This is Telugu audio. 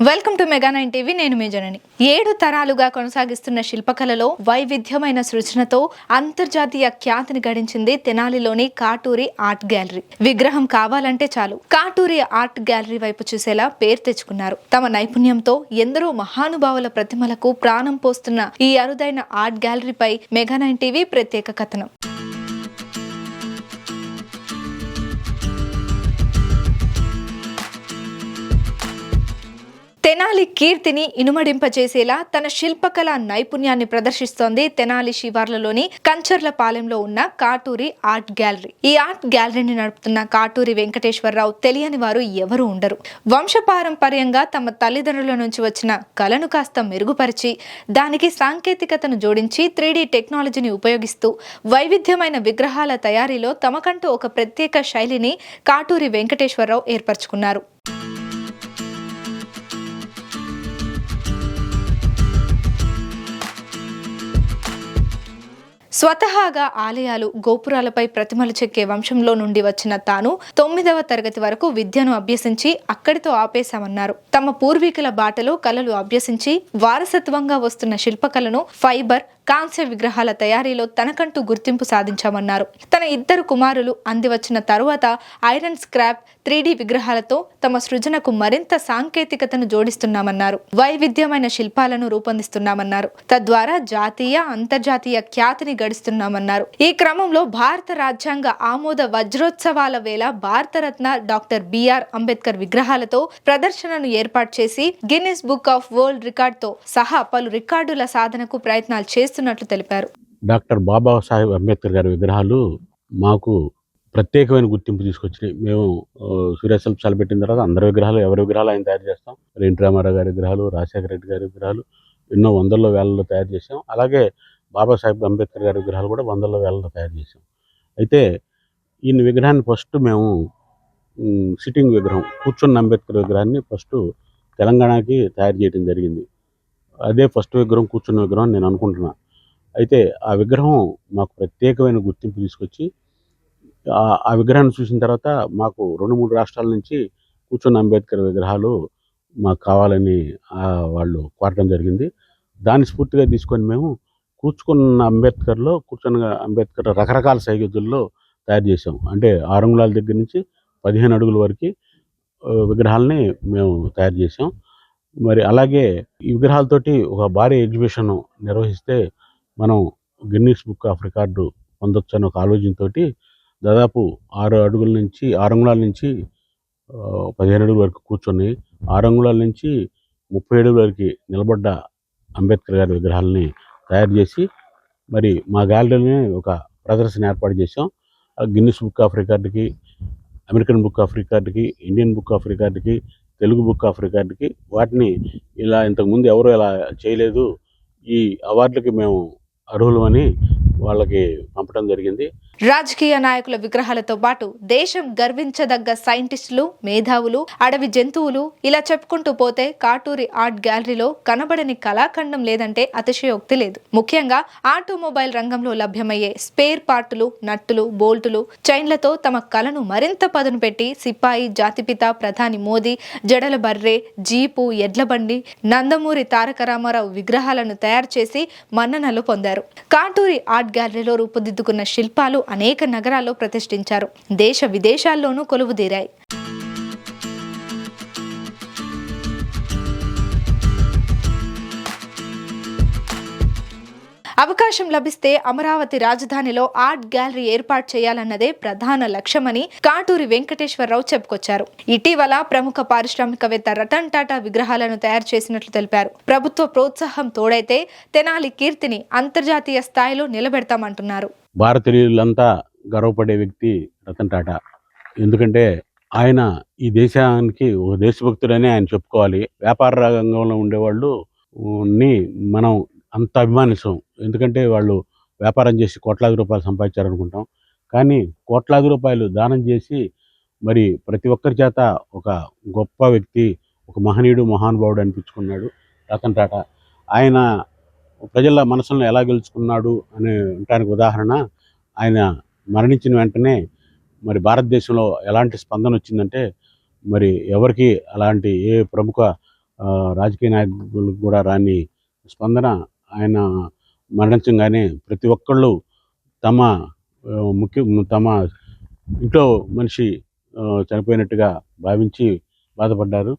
Welcome to Mega nine TV నేను మీ జనని. ఏడు తరాలుగా కొనసాగిస్తున్న శిల్పకళలో వైవిధ్యమైన సృజనతో అంతర్జాతీయ ఖ్యాతిని గడించింది తెనాలిలోని కాటూరి ఆర్ట్ గ్యాలరీ. విగ్రహం కావాలంటే చాలు. కాటూరి ఆర్ట్ గ్యాలరీ వైపు చూసేలా పేరు తెచ్చుకున్నారు. తమ నైపుణ్యంతో ఎందరో మహానుభావుల ప్రతిమలకు ప్రాణం పోస్తున్న ఈ అరుదైన ఆర్ట్ గ్యాలరీపై మెగా నైన్ టీవీ ప్రత్యేక కథనం. తెనాలి కీర్తిని ఇనుమడింపజేసేలా తన శిల్పకళ నైపుణ్యాన్ని ప్రదర్శిస్తోంది తెనాలి శివార్లలోని కంచర్ల పాలెంలో ఉన్న కాటూరి ఆర్ట్ గ్యాలరీ. ఈ ఆర్ట్ గ్యాలరీని నడుపుతున్న కాటూరి వెంకటేశ్వరరావు తెలియని వారు ఎవరు ఉండరు. వంశపారంపర్యంగా తమ తల్లిదండ్రుల నుంచి వచ్చిన కళను కాస్త మెరుగుపరిచి దానికి సాంకేతికతను జోడించి త్రీడీ టెక్నాలజీని ఉపయోగిస్తూ వైవిధ్యమైన విగ్రహాల తయారీలో తమకంటూ ఒక ప్రత్యేక శైలిని కాటూరి వెంకటేశ్వరరావు ఏర్పరచుకున్నారు. స్వతహాగా ఆలయాలు గోపురాలపై ప్రతిమలు చెక్కే వంశంలో నుండి వచ్చిన తాను తొమ్మిదవ తరగతి వరకు విద్యను అభ్యసించి అక్కడితో ఆపేశామన్నారు. తమ పూర్వీకుల బాటలో కళలు అభ్యసించి వారసత్వంగా వస్తున్న శిల్పకళను ఫైబర్ కాంస్య విగ్రహాల తయారీలో తనకంటూ గుర్తింపు సాధించామన్నారు. తన ఇద్దరు కుమారులు అందివచ్చిన తరువాత ఐరన్ స్క్రాప్ త్రీ విగ్రహాలతో తమ సృజనకు మరింత సాంకేతికతను జోడిస్తున్నామన్నారు. వైవిధ్యమైన శిల్పాలను రూపొందిస్తున్నామన్నారు. తద్వారా జాతీయ అంతర్జాతీయ ఖ్యాతిని గడిస్తున్నామన్నారు. ఈ క్రమంలో భారత రాజ్యాంగ ఆమోద వజ్రోత్సవాల వేళ Bharat Ratna doctor B R Ambedkar విగ్రహాలతో ప్రదర్శనను ఏర్పాటు చేసి గిన్నిస్ బుక్ ఆఫ్ వరల్డ్ రికార్డ్తో సహా పలు రికార్డుల సాధనకు ప్రయత్నాలు చేస్తున్నట్లు తెలిపారు. డాక్టర్ బాబాసాహెబ్ అంబేద్కర్ గారి విగ్రహాలు మాకు ప్రత్యేకమైన గుర్తింపు తీసుకొచ్చినాయి. మేము ఆ, సూర్య పెట్టిన తర్వాత అందరి విగ్రహాలు ఎవరి విగ్రహాలు ఆయన తయారు చేస్తాం. ఎన్టీ రామారావు గారి విగ్రహాలు రాజశేఖర రెడ్డి గారి విగ్రహాలు ఎన్నో వందల్లో వేలలో తయారు చేసాం అలాగే బాబాసాహెబ్ అంబేద్కర్ గారి విగ్రహాలు కూడా వందల్లో వేలలో తయారు చేసాం అయితే ఈయన విగ్రహాన్ని ఫస్ట్ మేము సిట్టింగ్ విగ్రహం కూర్చున్న అంబేద్కర్ విగ్రహాన్ని ఫస్ట్ తెలంగాణకి తయారు చేయడం జరిగింది. అదే ఫస్ట్ విగ్రహం కూర్చున్న విగ్రహం నేను అనుకుంటున్నాను అయితే ఆ విగ్రహం మాకు ప్రత్యేకమైన గుర్తింపు తీసుకొచ్చి ఆ- విగ్రహాన్ని చూసిన తర్వాత మాకు రెండు మూడు రాష్ట్రాల నుంచి కూర్చున్న అంబేద్కర్ విగ్రహాలు మాకు కావాలని వాళ్ళు కోరడం జరిగింది. దాన్ని స్ఫూర్తిగా తీసుకొని మేము కూర్చుకున్న అంబేద్కర్లో కూర్చున్న అంబేద్కర్ రకరకాల సైగతుల్లో తయారు చేసాం అంటే ఆరు దగ్గర నుంచి పదిహేను అడుగుల వరకు విగ్రహాలని మేము తయారు చేసాం మరి అలాగే ఈ విగ్రహాలతోటి ఒక భారీ ఎగ్జిబిషన్ నిర్వహిస్తే మనం గిన్నీస్ బుక్ ఆఫ్ రికార్డు పొందొచ్చు అని ఒక ఆలోచనతో దాదాపు ఆరు అడుగుల నుంచి ఆరు అంగుళాల నుంచి పదిహేను అడుగుల వరకు కూర్చొని ఆరు అంగుళాల నుంచి ముప్పై అడుగుల వరకు నిలబడ్డ అంబేద్కర్ గారి విగ్రహాలని తయారు చేసి మరి మా గ్యాలరీని ఒక ప్రదర్శన ఏర్పాటు చేసాం ఆ గిన్నిస్ బుక్ ఆఫ్ రికార్డుకి అమెరికన్ బుక్ ఆఫ్ రికార్డుకి ఇండియన్ బుక్ ఆఫ్ రికార్డుకి తెలుగు బుక్ ఆఫ్ రికార్డుకి వాటిని ఇలా ఇంతకుముందు ఎవరు ఇలా చేయలేదు. ఈ అవార్డులకి మేము అర్హులమని వాళ్ళకి పంపడం జరిగింది. రాజకీయ నాయకుల విగ్రహాలతో పాటు దేశం గర్వించదగ్గ సైంటిస్టులు మేధావులు అడవి జంతువులు ఇలా చెప్పుకుంటూ పోతే కాటూరి ఆర్ట్ గ్యాలరీలో కనబడని కళాఖండం లేదంటే అతిశయోక్తి లేదు. ముఖ్యంగా ఆటోమొబైల్ రంగంలో లభ్యమయ్యే స్పేర్ పార్టులు నట్టులు బోల్టులు చైన్లతో తమ కళను మరింత పదును పెట్టి సిపాయి జాతిపిత ప్రధాని మోదీ జడల బర్రె జీపు ఎడ్లబండి నందమూరి తారక రామారావు విగ్రహాలను తయారు చేసి మన్ననలు పొందారు. కాటూరి ఆర్ట్ గ్యాలరీలో రూపుదిద్దుకున్న శిల్పాలు అనేక నగరాల్లో ప్రతిష్ఠించారు. దేశ విదేశాల్లోనూ కొలువుదీరాయి. అవకాశం లభిస్తే అమరావతి రాజధానిలో ఆర్ట్ గ్యాలరీ ఏర్పాటు చేయాలన్నదే ప్రధాన లక్ష్యమని కాటూరి వెంకటేశ్వరరావు చెప్పుకొచ్చారు. ఇటీవల ప్రముఖ పారిశ్రామికవేత్త రతన్ టాటా విగ్రహాలను తయారు చేసినట్లు తెలిపారు. ప్రభుత్వ ప్రోత్సాహం తోడైతే తెనాలి కీర్తిని అంతర్జాతీయ స్థాయిలో నిలబెడతామంటున్నారు. భారతీయులంతా గర్వపడే వ్యక్తి రతన్ టాటా. ఎందుకంటే ఆయన ఈ దేశానికి ఒక దేశభక్తుడని ఆయన చెప్పుకోవాలి. వ్యాపార రంగంలో ఉండేవాళ్ళు ని మనం అంత అభిమానిస్తాం ఎందుకంటే వాళ్ళు వ్యాపారం చేసి కోట్లాది రూపాయలు సంపాదించారనుకుంటాం. కానీ కోట్లాది రూపాయలు దానం చేసి మరి ప్రతి ఒక్కరి చేత ఒక గొప్ప వ్యక్తి ఒక మహనీయుడు మహానుభావుడు అనిపించుకున్నాడు రతన్ టాటా. ఆయన ప్రజల మనసులను ఎలా గెలుచుకున్నాడు అనే అనడానికి ఉదాహరణ ఆయన మరణించిన వెంటనే మరి భారతదేశంలో ఎలాంటి స్పందన వచ్చిందంటే మరి ఎవరికి అలాంటి ఏ ప్రముఖ రాజకీయ నాయకులకు కూడా రాని స్పందన ఆయన మరణించగానే ప్రతి ఒక్కళ్ళు తమ ముఖ్య తమ ఇంట్లో మనిషి చనిపోయినట్టుగా భావించి బాధపడ్డారు.